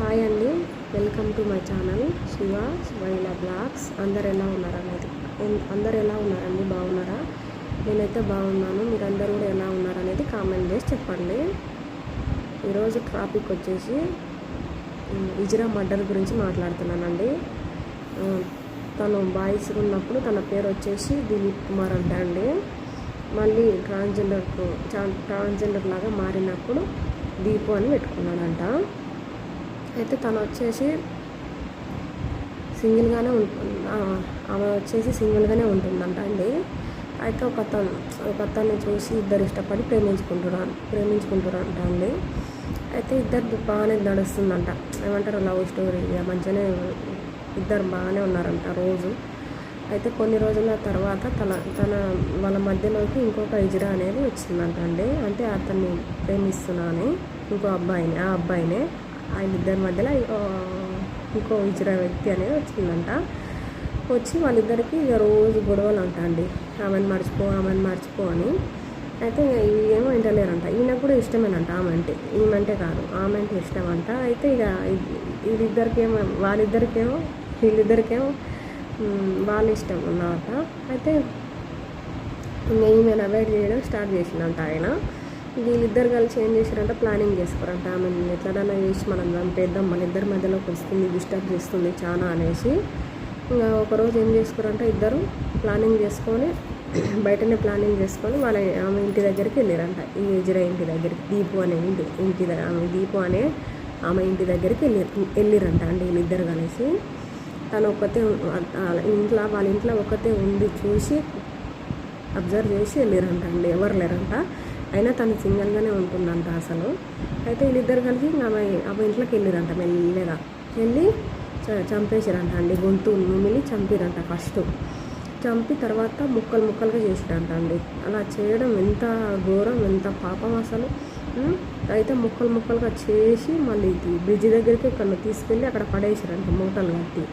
Hi అండి. Welcome to my channel. Shiva శివైల blogs అందరు ఎలా ఉన్నారనేది అందరు ఎలా ఉన్నారండి? బాగున్నారా? నేనైతే బాగున్నాను. మీరందరూ కూడా ఎలా ఉన్నారనేది కామెంట్ చేసి చెప్పండి. ఈరోజు టాపిక్ వచ్చేసి ఇజ్రా మర్డర్ గురించి మాట్లాడుతున్నానండి. తను బాయ్స్ ఉన్నప్పుడు తన పేరు వచ్చేసి దిలీప్ కుమార్ అంట అండి. మళ్ళీ ట్రాన్స్జెండర్కు ట్రాన్స్జెండర్ లాగా మారినప్పుడు దీపు అని పెట్టుకున్నాడంట. అయితే తను వచ్చేసి సింగిల్గానే ఉంటుంది ఆమె వచ్చేసి సింగిల్గానే ఉంటుందంట అండి. అయితే ఒక అతను ఒక అతన్ని చూసి ఇద్దరు ఇష్టపడి ప్రేమించుకుంటున్నారు ప్రేమించుకుంటున్నారంట అండి. అయితే ఇద్దరు బాగానే నడుస్తుందంట. ఏమంటారు లవ్ స్టోరీ. మధ్యనే మంచిగానే ఇద్దరు బాగానే ఉన్నారంట రోజు. అయితే కొన్ని రోజుల తర్వాత తన తన వాళ్ళ మధ్యలోకి ఇంకొక ఇజ్రా అనేది వచ్చిందంట అండి. అంటే అతన్ని ప్రేమిస్తున్నాను ఇంకో అబ్బాయిని ఆ అబ్బాయినే. ఆయన ఇద్దరి మధ్యలో ఇంకో ఇచ్చిన వ్యక్తి అనేది వచ్చిందంట. వచ్చి వాళ్ళిద్దరికి ఇక రోజు గొడవలు అంట అండి ఆమెను మర్చిపో ఆమెను మర్చిపో అని. అయితే ఇవి ఏమో వింటలేరంట. ఈయన కూడా ఇష్టమేనంట ఆమె అంటే ఈమెంటే కాదు ఆమె అంటే ఇష్టం అంట అయితే ఇక వీళ్ళిద్దరికేమో వాళ్ళిద్దరికేమో వీళ్ళిద్దరికేమో ఉమ్, వాళ్ళ ఇష్టం అన్నమాట. అయితే ఇంకా ఈమెను అవాయిడ్ చేయడం స్టార్ట్ చేసిందంట ఆయన. వీళ్ళిద్దరు కలిసి ఏం చేశారంటే ప్లానింగ్ చేసుకోరంట. ఆమెను ఎట్లనైనా చేసి మనం చంపేద్దాం మన ఇద్దరి మధ్యలోకి వస్తుంది డిస్టర్బ్ చేస్తుంది చాలా అనేసి. ఇంకా ఒకరోజు ఏం చేసుకోరంటే ఇద్దరు ప్లానింగ్ చేసుకొని బయటనే ప్లానింగ్ చేసుకొని వాళ్ళ ఆమె ఇంటి దగ్గరికి వెళ్ళారంట. ఈ ఎజిరా ఇంటి దగ్గరికి దీపు అనే ఇంటి ఇంటి దగ్గర ఆమె దీపు అనే ఆమె ఇంటి దగ్గరికి వెళ్ళి వెళ్ళిరంట. అండి వీళ్ళిద్దరు కలిసి తను ఒక్కతే ఇంట్లో వాళ్ళ ఇంట్లో ఒక్కతే ఉండి చూసి అబ్జర్వ్ చేసి వెళ్ళిరంట. అండి ఎవరు లేరంట. అయినా తను సింగిల్గానే ఉంటుందంట అసలు. అయితే వీళ్ళిద్దరు కలిసి ఆమె ఆమె ఇంట్లోకి వెళ్ళిరంట మెల్లగా. వెళ్ళి చ- చంపేసిరంట అండి గొంతు నుమిలి చంపిరంట ఫస్ట్. చంపి తర్వాత ముక్కలు ముక్కలుగా చేసిరంట అండి. అలా చేయడం ఎంత ఘోరం ఎంత పాపం అసలు. అయితే ముక్కలు ముక్కలుగా చేసి మళ్ళీ బ్రిడ్జ్ దగ్గరికి ఇక్కడ తీసుకెళ్ళి అక్కడ పడేసిరంట మూటలు కట్టి.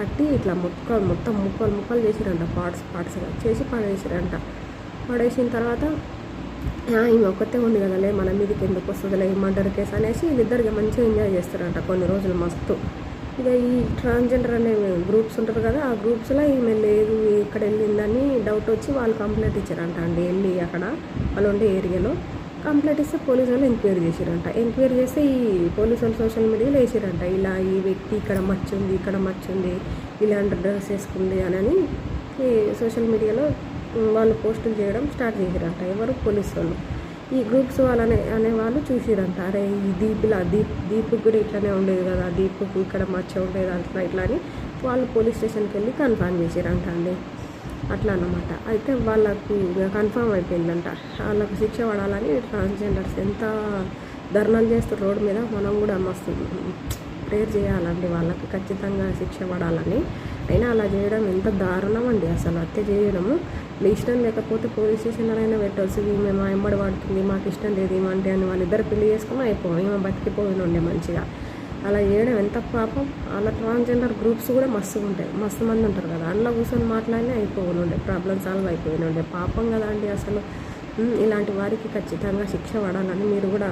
కట్టి ఇట్లా ముక్కలు మొత్తం ముక్కలు ముక్కలు చేసిరంట పార్ట్స్ పార్ట్స్గా చేసి పడేసిరంట. పడేసిన తర్వాత ఈమె ఒక్కతే ఉంది కదలే మన మీదకి ఎందుకు వస్తుందిలే ఈ మర్డర్ కేసు అనేసి వీళ్ళిద్దరికి మంచిగా ఎంజాయ్ చేస్తారంట కొన్ని రోజులు మస్తు. ఇక ఈ ట్రాన్స్జెండర్ అనే గ్రూప్స్ ఉంటారు కదా ఆ గ్రూప్స్లో ఈమె లేదు ఇక్కడ వెళ్ళిందని డౌట్ వచ్చి వాళ్ళు కంప్లైంట్ ఇచ్చారంట అండి వెళ్ళి అక్కడ వాళ్ళు ఉండే ఏరియాలో. కంప్లైంట్ ఇస్తే పోలీసు వాళ్ళు ఎంక్వైరీ చేసిరంట. ఎంక్వైరీ చేస్తే ఈ పోలీసు వాళ్ళు సోషల్ మీడియాలో వేసిరంట ఇలా ఈ వ్యక్తి ఇక్కడ మచ్చుంది ఇక్కడ మచ్చుంది ఇలాంటి డ్రెస్ వేసుకుంది అని సోషల్ మీడియాలో వాళ్ళు పోస్టులు చేయడం స్టార్ట్ చేసిరంట ఎవరు? పోలీసు వాళ్ళు. ఈ గ్రూప్స్ వాళ్ళనే అనే వాళ్ళు చూసిరంట. అరే ఈ దీపులా దీప్ దీపు కూడా ఇట్లానే ఉండేది కదా. దీపుకు ఇక్కడ మచ్చ ఉండేది అట్లా ఇట్లా అని వాళ్ళు పోలీస్ స్టేషన్కి వెళ్ళి కన్ఫర్మ్ చేసిరంట అండి. అట్లా అన్నమాట. అయితే వాళ్ళకు కన్ఫర్మ్ అయిపోయిందంట. వాళ్ళకు శిక్ష పడాలని ట్రాన్స్జెండర్స్ ఎంత ధర్నాలు చేస్తారు రోడ్డు మీద మనం కూడా మస్తు ప్రేయర్ చేయాలండి వాళ్ళకి ఖచ్చితంగా శిక్ష పడాలని. అయినా అలా చేయడం ఎంత దారుణం అండి అసలు. హత్య చేయడము. మీ ఇష్టం లేకపోతే పోలీస్ స్టేషన్లో అయినా పెట్టాల్సి మేము మా ఎంబడి పడుతుంది మాకు ఇష్టం లేదు ఏమంటే అని అని వాళ్ళిద్దరు పెళ్ళి చేసుకుని అయిపోయి మేము బతికిపోయిన ఉండే మంచిగా. అలా చేయడం ఎంత పాపం. అలా ట్రాన్స్జెండర్ గ్రూప్స్ కూడా మస్తు ఉంటాయి. మస్తు మంది ఉంటారు కదా. అందులో కూర్చొని మాట్లాడినా అయిపోయి ఉండే ప్రాబ్లం సాల్వ్ అయిపోయిన ఉండే పాపం కదా అండి అసలు. ఇలాంటి వారికి ఖచ్చితంగా శిక్ష పడాలని మీరు కూడా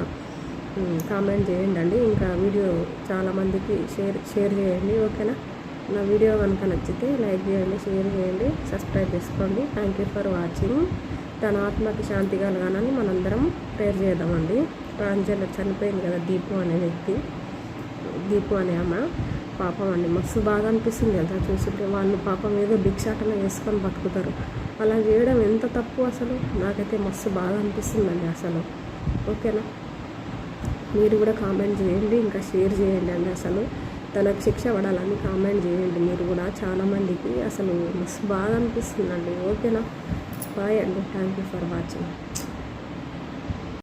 కామెంట్ చేయండి అండి ఇంకా వీడియో చాలామందికి షేర్ షేర్ చేయండి ఓకేనా? నా వీడియో కనుక నచ్చితే లైక్ చేయండి షేర్ చేయండి సబ్స్క్రైబ్ చేసుకోండి. థ్యాంక్ యూ ఫర్ వాచింగ్ తన ఆత్మకి శాంతి కలగాలని మనందరం ప్రేయర్ చేద్దామండి. ప్రాంజల్ చనిపోయింది కదా దీపు అనే వ్యక్తి. దీపు అనే ఆమె. పాపం అండి. మస్తు బాధ అనిపిస్తుంది కదా చూసుకుంటే వాళ్ళు పాపం ఏదో భిక్షాటన వేసుకొని బతుకుతారు. అలా చేయడం ఎంత తప్పు అసలు? నాకైతే మస్తు బాధ అనిపిస్తుందండి అసలు. ఓకేనా? మీరు కూడా కామెంట్ చేయండి ఇంకా షేర్ చేయండి అండి అసలు. తనకు శిక్ష పడాలని కామెంట్ చేయండి మీరు కూడా. చాలా మందికి అసలు మస్తు బాధ అనిపిస్తుందండి. ఓకేనా బాయ్ అండి. Thank you for watching